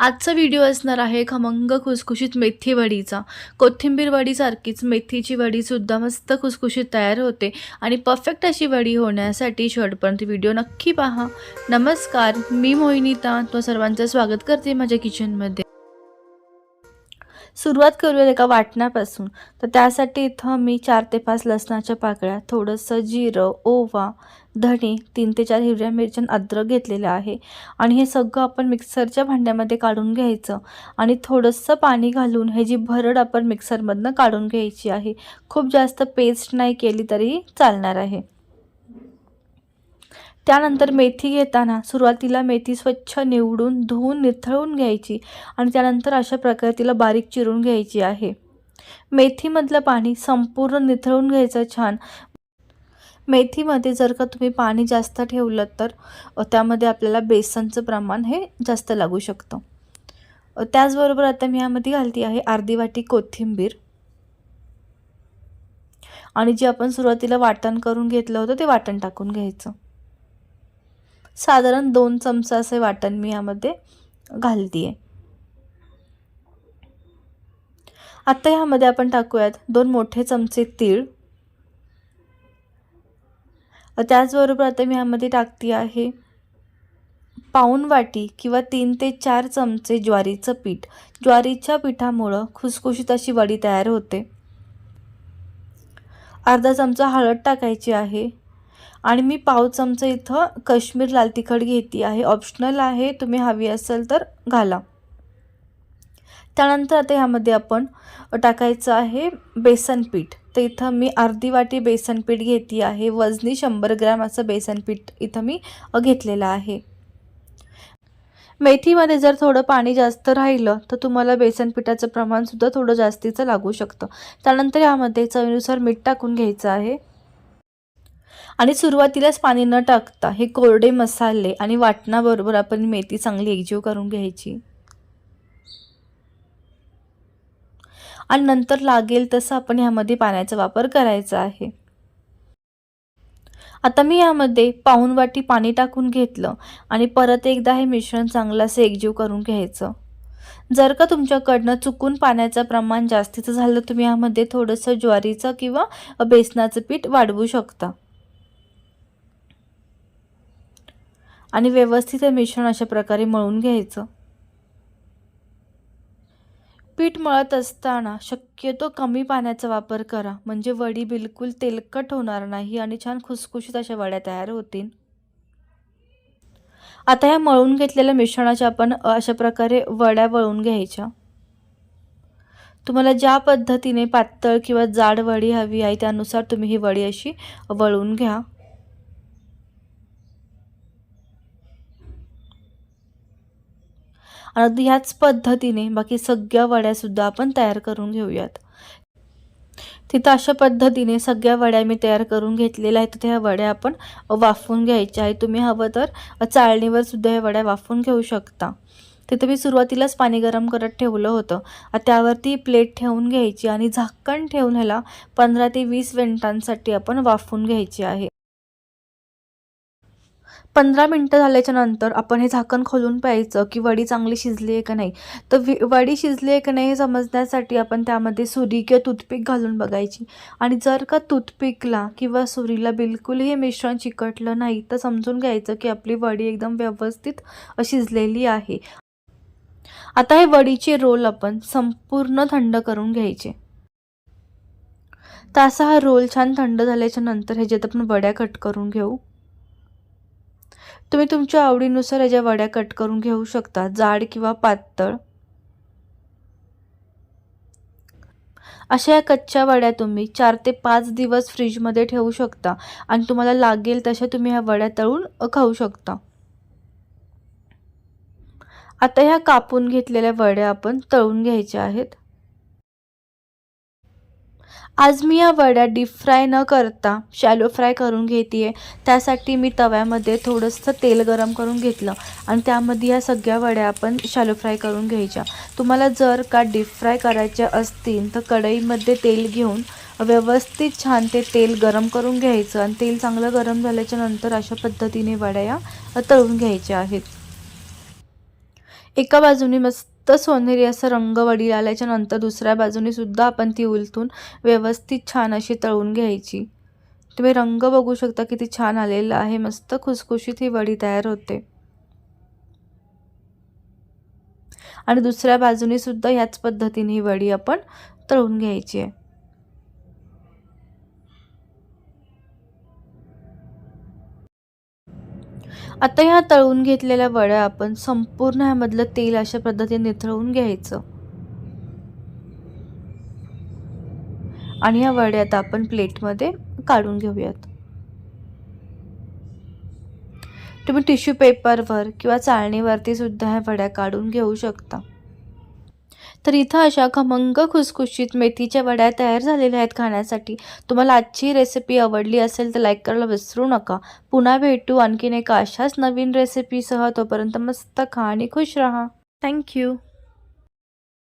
आजचा व्हिडिओ असणार आहे खमंग खुसखुशीत मेथी वडीचा. कोथिंबीर वडीसारखीच मेथीची वडीसुद्धा मस्त खुसखुशीत तयार होते आणि परफेक्ट अशी वडी होण्यासाठी शेवटपर्यंत व्हिडिओ नक्की पहा. नमस्कार मी मोहिनीता. तो सर्वांचं स्वागत करते माझ्या किचनमध्ये सुरुवात करूयात एका वाटण्यापासून. तर त्यासाठी इथं मी चार ते पाच लसणाच्या पाकळ्या थोडंसं जिरं ओवा धणे तीन ते चार हिरव्या मिरच्या अद्रक घेतलेलं आहे. आणि हे सगळं आपण मिक्सरच्या भांड्यामध्ये काढून घ्यायचं. आणि थोडंसं पाणी घालून हे जी भरड आपण मिक्सरमधनं काढून घ्यायची आहे खूप जास्त पेस्ट नाही केली तरीही चालणार आहे. त्यानंतर मेथी घेताना सुरुवातीला मेथी स्वच्छ निवडून धुवून निथळून घ्यायची आणि त्यानंतर अशा प्रकारे तिला बारीक चिरून घ्यायची आहे. मेथीमधलं पाणी संपूर्ण निथळून घ्यायचं छान. मेथीमध्ये जर का तुम्ही पाणी जास्त ठेवलं तर त्यामध्ये आपल्याला बेसनचं प्रमाण हे जास्त लागू शकतं. त्याचबरोबर आता मी यामध्ये घालते आहे अर्धी वाटी कोथिंबीर. आणि जे आपण सुरुवातीला वाटण करून घेतलं होतं ते वाटण टाकून घ्यायचं. साधारण दोन चमचा असे वाटण मी यामध्ये घालते आहे आत्ता ह्यामध्ये आपण टाकूयात दोन मोठे चमचे तीळ. त्याचबरोबर आता मी ह्यामध्ये टाकते आहे पाऊण वाटी किंवा तीन ते चार चमचे ज्वारीचं पीठ. ज्वारीच्या पिठामुळं खुसखुशीत अशी वडी तयार होते. अर्धा चमचा हळद टाकायची आहे. आणि मी पाव चमचा इथं काश्मीर लाल तिखट घेते आहे. ऑप्शनल आहे. तुम्ही हवी असेल तर घाला. त्यानंतर आता ह्यामध्ये आपण टाकायचं आहे बेसन पीठ. तर इथं मी अर्धी वाटी बेसन पीठ घेते आहे. वजनी शंभर ग्रॅम असं बेसन पीठ इथं मी घेतलेलं आहे. मेथीमध्ये जर थोडं पाणी जास्त राहिलं तर तुम्हाला बेसन पिठाचं प्रमाणसुद्धा थोडं जास्तीचं लागू शकतं. त्यानंतर यामध्ये चवीनुसार मीठ टाकून घ्यायचं आहे. आणि सुरुवातीलाच पाणी न टाकता हे कोरडे मसाले आणि वाटणाबरोबर आपण मेथी चांगली एकजीव करून घ्यायची. आणि नंतर लागेल तसं आपण ह्यामध्ये पाण्याचा वापर करायचा आहे. आता मी यामध्ये पाऊन वाटी पाणी टाकून घेतलं आणि परत एकदा हे मिश्रण चांगलं असं एकजीव करून घ्यायचं. जर का तुमच्याकडनं चुकून पाण्याचं प्रमाण जास्तीचं झालं तुम्ही यामध्ये थोडंसं ज्वारीचं किंवा बेसनाचं पीठ वाढवू शकता. आणि व्यवस्थित हे मिश्रण अशा प्रकारे मळून घ्यायचं. पीठ मळत असताना शक्यतो कमी पाण्याचा वापर करा म्हणजे वडी बिलकुल तेलकट होणार नाही आणि छान खुसखुशीत अशा वड्या तयार होतील. आता ह्या मळून घेतलेल्या मिश्रणाच्या आपण अशा प्रकारे वड्या वळून घ्यायच्या. तुम्हाला ज्या पद्धतीने पातळ किंवा जाड वडी हवी आहे त्यानुसार तुम्ही ही वडी अशी वळून घ्या. अगदी ह्याच पद्धतीने बाकी सगळ्या वड्यासुद्धा आपण तयार करून घेऊयात. तिथं अशा पद्धतीने सगळ्या वड्या मी तयार करून घेतलेल्या आहेत. त्या वड्या आपण वाफवून घ्यायच्या आहे तुम्ही हवं तर चाळणीवर सुद्धा ह्या वड्या वाफवून घेऊ शकता. तिथं मी सुरुवातीलाच पाणी गरम करत ठेवलं होतं. त्यावरती प्लेट ठेवून घ्यायची आणि झाकण ठेवून ह्याला पंधरा ते वीस मिनिटांसाठी आपण वाफवून घ्यायची आहे. पंधरा मिनटं झाल्याच्यानंतर आपण हे झाकण खोलून प्यायचं की वडी चांगली शिजली आहे का नाही. तर वि वडी शिजली आहे का नाही हे समजण्यासाठी आपण त्यामध्ये सुरी किंवा टूथपिक घालून बघायची. आणि जर का टूथपिकला किंवा सुरीला बिलकुल हे मिश्रण चिकटलं नाही तर समजून घ्यायचं की आपली वडी एकदम व्यवस्थित शिजलेली आहे. आता हे वडीचे रोल आपण संपूर्ण थंड करून घ्यायचे. तर असा हा रोल छान थंड झाल्याच्यानंतर ह्याच्यात आपण वड्या कट करून घेऊ. तुम्ही तुमच्या आवडीनुसार याच्या वड्या कट करून घेऊ शकता. जाड किंवा पातळ. अशा या कच्च्या वड्या तुम्ही चार ते पाच दिवस फ्रीजमध्ये ठेवू शकता. आणि तुम्हाला लागेल तशा तुम्ही ह्या वड्या तळून खाऊ शकता. आता ह्या कापून घेतलेल्या वड्या आपण तळून घ्यायच्या आहेत. आज मी या वड्या डीप फ्राय न करता शॅलो फ्राय करून घेते आहे त्यासाठी मी तव्यामध्ये थोडंसं तेल गरम करून घेतलं आणि त्यामध्ये या सगळ्या वड्या आपण शॅलो फ्राय करून घ्यायच्या. तुम्हाला जर का डीप फ्राय करायच्या असतील तर कढईमध्ये तेल घेऊन व्यवस्थित छान ते तेल गरम करून घ्यायचं आणि तेल चांगलं गरम झाल्याच्यानंतर अशा पद्धतीने वड्या या तळून घ्यायच्या आहेत. एका बाजूने मस्त सोनेरी असं रंग वडील आल्याच्यानंतर दुसऱ्या बाजूने सुद्धा आपण ती उलथून व्यवस्थित छान अशी तळून घ्यायची. तुम्ही रंग बघू शकता किती छान आलेला आहे. मस्त खुसखुशीत ही वडी तयार होते. आणि दुसऱ्या बाजूने सुद्धा ह्याच पद्धतीने ही वडी आपण तळून घ्यायची आहे. आता ह्या तळून घेतलेल्या वड्या आपण संपूर्ण ह्यामधलं तेल अशा पद्धतीने निथळून घ्यायचं. आणि ह्या वड्या आता आपण प्लेटमध्ये काढून घेऊयात. तुम्ही टिश्यू पेपरवर किंवा चाळणीवरती सुद्धा ह्या वड्या काढून घेऊ शकता. तर इथं अशा खमंग खुसखुशीत मेथीच्या वड्या तयार झालेल्या आहेत खाण्यासाठी. तुम्हाला आजची रेसिपी आवडली असेल तर लाईक करायला विसरू नका. पुन्हा भेटू आणखीन एका अशाच नवीन रेसिपीसह तोपर्यंत मस्त खा आणि खुश राहा. थँक्यू